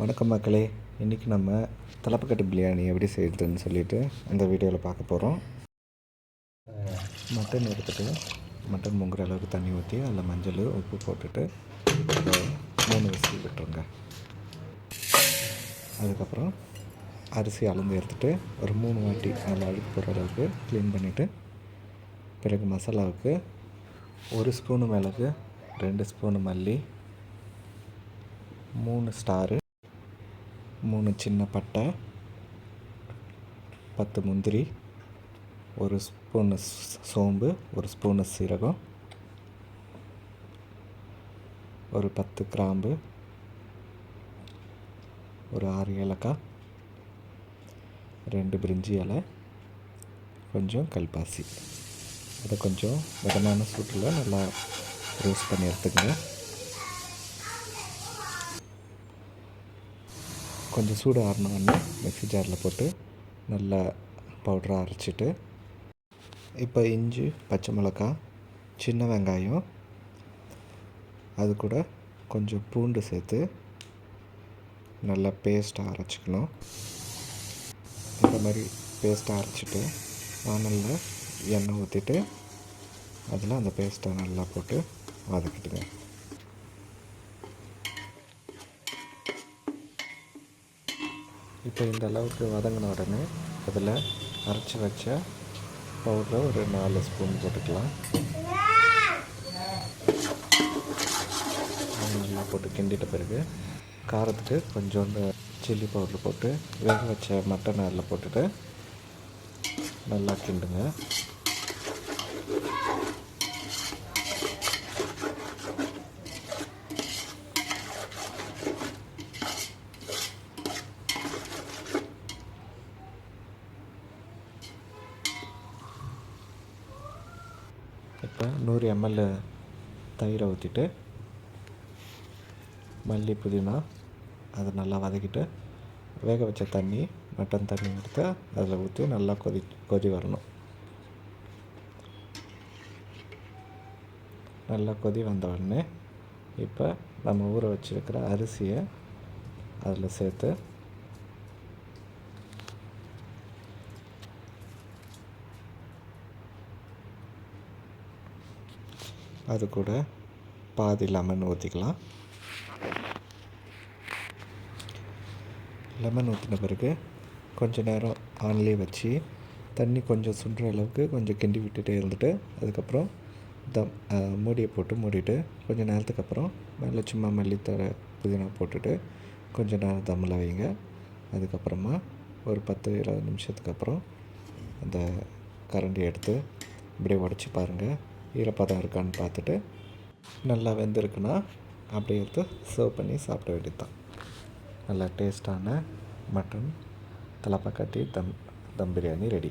வணக்கம் மக்களே. இன்றைக்கி நம்ம தலப்பக்கட்டு பிரியாணி எப்படி செய்கிறதுன்னு சொல்லிட்டு அந்த வீடியோவில் பார்க்க போகிறோம் மட்டன் எடுத்துகிட்டு மட்டன் முங்குற அளவுக்கு தண்ணி ஊற்றி அதில் மஞ்சள் உப்பு போட்டுட்டு மூணு விசில் விட்டுருங்க. அதுக்கப்புறம் அரிசி அளந்து எடுத்துகிட்டு ஒரு மூணு வாட்டி நல்லா அழுக்கு போகிற அளவுக்கு க்ளீன் பண்ணிவிட்டு பிறகு மசாலாவுக்கு ஒரு ஸ்பூனு மிளகு ரெண்டு ஸ்பூனு மல்லி மூணு ஸ்டாரு மூணு சின்ன பட்டை பத்து முந்திரி ஒரு ஸ்பூனு சோம்பு ஒரு ஸ்பூனு சீரகம் ஒரு பத்து கிராம்பு ஒரு ஆறு ஏலக்காய் ரெண்டு பிரிஞ்சி இலை கொஞ்சம் கல்பாசி. அதை கொஞ்சம் மிதமான சூட்டில் நல்லா ரோஸ்ட் பண்ணி எடுத்துக்கங்க. கொஞ்சம் சூடு ஆறினோடனே மிக்ஸி ஜாரில் போட்டு நல்லா பவுடராக அரைச்சிட்டு இப்போ இஞ்சி பச்சை மிளகா சின்ன வெங்காயம் அது கூட கொஞ்சம் பூண்டு சேர்த்து நல்லா பேஸ்ட்டாக அரைச்சிக்கணும். இந்த மாதிரி பேஸ்ட்டாக அரைச்சிட்டு வானலில் எண்ணெய் ஊற்றிட்டு அதில் அந்த பேஸ்ட்டை நல்லா போட்டு வதக்கிட்டுங்க. இப்போ இந்த அளவுக்கு வதங்கின உடனே அதில் அரைச்சி வச்ச பவுடரை ஒரு நாலு ஸ்பூன் போட்டுக்கலாம். நல்லா போட்டு கிண்டிட்ட பிறகு காரத்துக்கு கொஞ்சோண்டு சில்லி பவுடர் போட்டு வேக வச்ச மட்டன் அதில் போட்டுட்டு நல்லா கிண்டுங்க. இப்போ நூறு எம்எல் தயிரை ஊற்றிட்டு மல்லி புதினா அதை நல்லா வதக்கிட்டு வேக வச்ச தண்ணி மட்டன் தண்ணி எடுத்து அதில் ஊற்றி நல்லா கொதி கொதி வரணும். நல்லா கொதி வந்த உடனே இப்போ நம்ம ஊற வச்சுருக்கிற அரிசியை அதில் சேர்த்து அது கூட பாதி லெமன் ஊற்றிக்கலாம் லெமன் ஊற்றின பிறகு கொஞ்சம் நேரம் ஆன்லேயே வச்சு தண்ணி கொஞ்சம் சுண்டுற அளவுக்கு கொஞ்சம் கிண்டி விட்டுட்டே இருந்துட்டு அதுக்கப்புறம் தம் மூடியை போட்டு மூடிட்டு கொஞ்சம் நேரத்துக்கு அப்புறம் மேலே சும்மா மல்லித்தழை புதினா போட்டுட்டு கொஞ்சம் நேரம் தம்மில் வைங்க. அதுக்கப்புறமா ஒரு பத்து இருபது நிமிஷத்துக்கு அப்புறம் அந்த கரண்டி எடுத்து இப்படியே உடச்சி பாருங்கள் ஈரப்பதம் இருக்கான்னு பார்த்துட்டு நல்லா வெந்திருக்குன்னா அப்படியே எடுத்து சர்வ் பண்ணி சாப்பிட வேண்டியது தான் நல்லா டேஸ்டான மட்டன் தலப்பாக்கட்டி தம் தம் பிரியாணி ரெடி